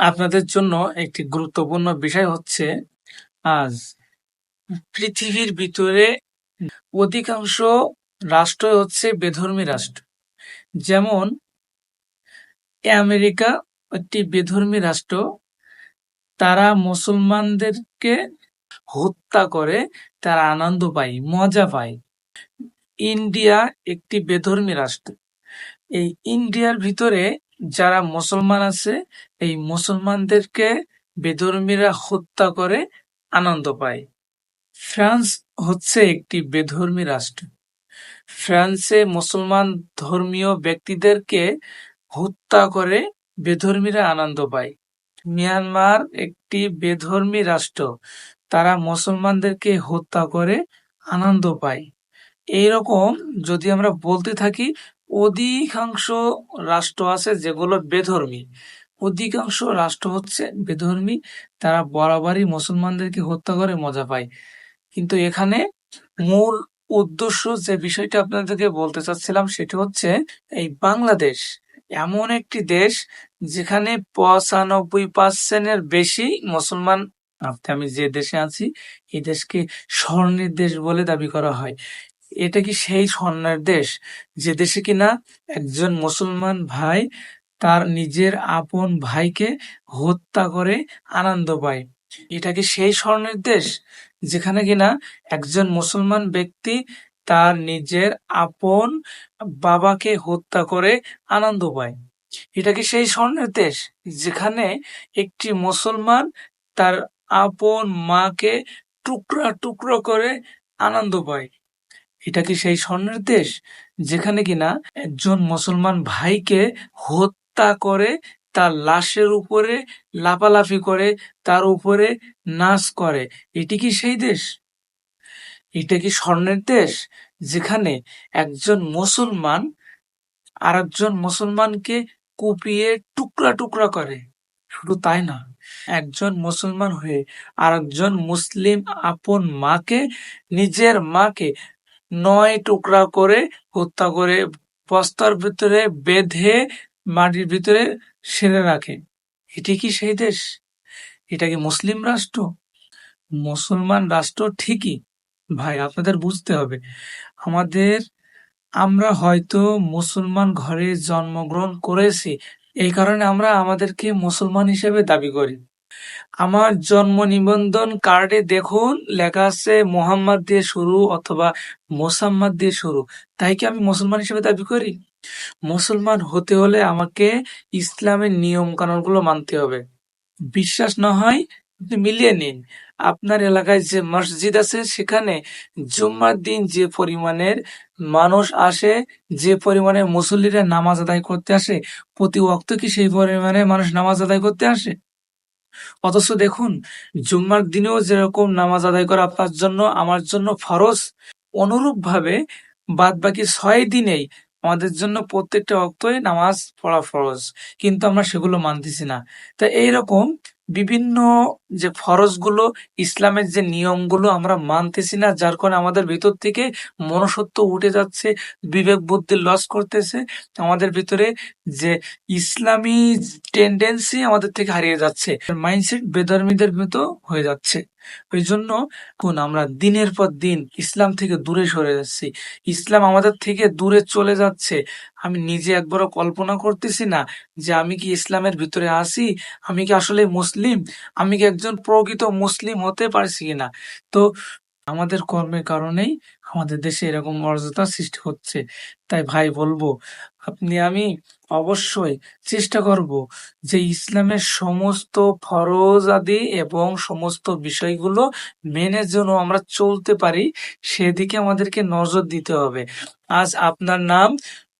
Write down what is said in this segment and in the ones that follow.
আপনাদের জন্য একটি গুরুত্বপূর্ণ বিষয় হচ্ছে, আজ পৃথিবীর ভিতরে অধিকাংশ রাষ্ট্রই হচ্ছে বেধর্মী রাষ্ট্র। যেমন, আমেরিকা একটি বেধর্মী রাষ্ট্র, তারা মুসলমানদেরকে হত্যা করে, তারা আনন্দ পায়, মজা পায়। ইন্ডিয়া একটি বেধর্মী রাষ্ট্র। এই ইন্ডিয়ার ভিতরে যারা মুসলমান আছে, এই মুসলমানদেরকে বেধর্মীরা হত্যা করে আনন্দ পায়। ফ্রান্স হচ্ছে একটি বেধর্মী রাষ্ট্র। ফ্রান্সে মুসলমান ধর্মীয় ব্যক্তিদেরকে হত্যা করে বেধর্মীরা আনন্দ পায়। মিয়ানমার একটি বেধর্মী রাষ্ট্র। তারা মুসলমানদেরকে হত্যা করে আনন্দ পায়। এইরকম যদি আমরা বলতে থাকি অধিকাংশ রাষ্ট্র আছে যেগুলো বেধর্মী। অধিকাংশ রাষ্ট্র হচ্ছে বেধর্মী, তারা বরাবরই মুসলমানদেরকে হত্যা করে মজা পায়। কিন্তু এখানে মূল উদ্দেশ্য যে বিষয়টা আপনাদেরকে বলতে চাচ্ছিলাম সেটি হচ্ছে এই বাংলাদেশ এমন একটি দেশ যেখানে পঁচানব্বই পার্সেন্টের বেশি মুসলমান, আমি যে দেশে আছি, এই দেশকে স্বর্ণের দেশ বলে দাবি করা হয়। এটা কি সেই স্বর্ণের দেশ? যে দেশে কিনা একজন মুসলমান ভাই তার নিজের আপন ভাইকে হত্যা করে আনন্দ পায়। এটা কি সেই স্বর্ণের দেশ? যেখানে কিনা একজন মুসলমান ব্যক্তি তার নিজের আপন বাবাকে হত্যা করে আনন্দ পায়। এটা কি সেই স্বর্ণের দেশ? যেখানে একটি মুসলমান তার আপন মাকে টুকরা টুকরো করে আনন্দ পায়। এটা কি সেই স্বর্ণের দেশ? যেখানে কিনা একজন মুসলমান ভাইকে হত্যা করে, তার লাশের উপরে লাফালাফি করে, তার উপরে নাচ করে। এটি কি সেই দেশ? এটা কি স্বর্ণের দেশ? যেখানে একজন মুসলমান আর একজন মুসলমানকে কুপিয়ে টুকরা টুকরা করে। শুধু তাই না, একজন মুসলমান হয়ে আর একজন মুসলিম আপন মাকে, নিজের মাকে নয় টুকরা করে হত্যা করে বস্তার ভিতরে বেঁধে মাটির ভিতরে সেরে রাখে। এটি কি সেই দেশ? এটা কি মুসলিম রাষ্ট্র? মুসলমান রাষ্ট্র ঠিকই। ভাই, আপনাদের বুঝতে হবে। আমাদের, আমরা হয়তো মুসলমান ঘরে জন্মগ্রহণ করেছি। এই কারণে আমরা আমাদেরকে মুসলমান হিসেবে দাবি করি। আমার জন্ম নিবন্ধন কার্ডে দেখুন, লেখা আছে মোহাম্মদ দিয়ে শুরু অথবা মোসাম্মদ দিয়ে শুরু। তাই কি আমি মুসলমান হিসেবে দাবি করি? মুসলমান হতে হলে আমাকে ইসলামের নিয়ম কানুনগুলো মানতে হবে। বিশ্বাস না হয় আপনি মিলিয়ে নিন। আপনার এলাকায় যে মসজিদ আছে, সেখানে জুম্মার দিন যে পরিমাণের মানুষ আসে, যে পরিমাণে মুসল্লিরা নামাজ আদায় করতে আসে, প্রতি ওয়াক্ত কি সেই পরিমাণে মানুষ নামাজ আদায় করতে আসে? অথচ দেখুন, জুম্মার দিনেও যেরকম নামাজ আদায় করা আপনার জন্য, আমার জন্য ফরজ, অনুরূপভাবে বাদ বাকি ছয় দিনেই আমাদের জন্য প্রত্যেকটা অক্তই নামাজ পড়া ফরজ। কিন্তু আমরা সেগুলো মানতেছি না। তা এইরকম বিভিন্ন যে ফরজগুলো, ইসলামের যে নিয়মগুলো আমরা মানতেছি না, যার কারণে আমাদের ভেতর থেকে মনসত্ব উঠে যাচ্ছে, বিবেক বুদ্ধি লস করতেছে, আমাদের ভিতরে যে ইসলামী টেন্ডেন্সি আমাদের থেকে হারিয়ে যাচ্ছে। মাইন্ডসেট বেধর্মীদের মতো হয়ে যাচ্ছে। ওই জন্য কোন আমরা দিনের পর দিন ইসলাম থেকে দূরে সরে যাচ্ছি। ইসলাম আমাদের থেকে দূরে চলে যাচ্ছে। আমি নিজে একবারও কল্পনা করতেছি না যে আমি কি ইসলামের ভিতরে আসি আমি কি আসলে মুসলিম, আমি কি একজন প্রকৃত মুসলিম হতে পারছি কিনা। তো আমাদের কর্মের কারণেই আমাদের দেশে এরকম মর্যাদা সৃষ্টি হচ্ছে। তাই ভাই, বলব, আপনি, আমি অবশ্যই চেষ্টা করব যে ইসলামের সমস্ত ফরজ আদি এবং সমস্ত বিষয়গুলো মেনে যেন আমরা চলতে পারি, সেদিকে আমাদেরকে নজর দিতে হবে। আজ আপনার নাম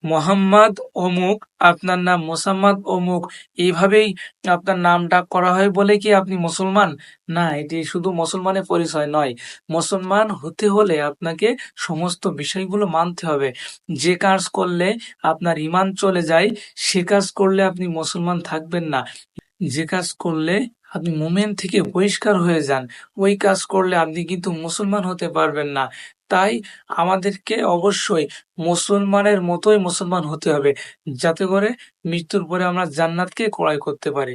মোহাম্মদ অমুক, আপনার নাম মোসাম্মদ অমুক, এইভাবেই আপনার নাম ডাক করা হয় বলে কি আপনি মুসলমান? না, এটি শুধু মুসলমানের পরিচয় নয়। মুসলমান হতে হলে আপনাকে সমস্ত বিষয়গুলো মানতে হবে। যে কাজ করলে আপনার ইমান চলে যায়, সে কাজ করলে আপনি মুসলমান থাকবেন না। যে কাজ করলে আপনি মোমেন থেকে বহিষ্কার হয়ে যান। ওই কাজ করলে আপনি কিন্তু মুসলমান হতে পারবেন না। তাই আমাদেরকে অবশ্যই মুসলমানের মতোই মুসলমান হতে হবে, যাতে করে মৃত্যুর পরে আমরা জান্নাতকে ক্রয় করতে পারি।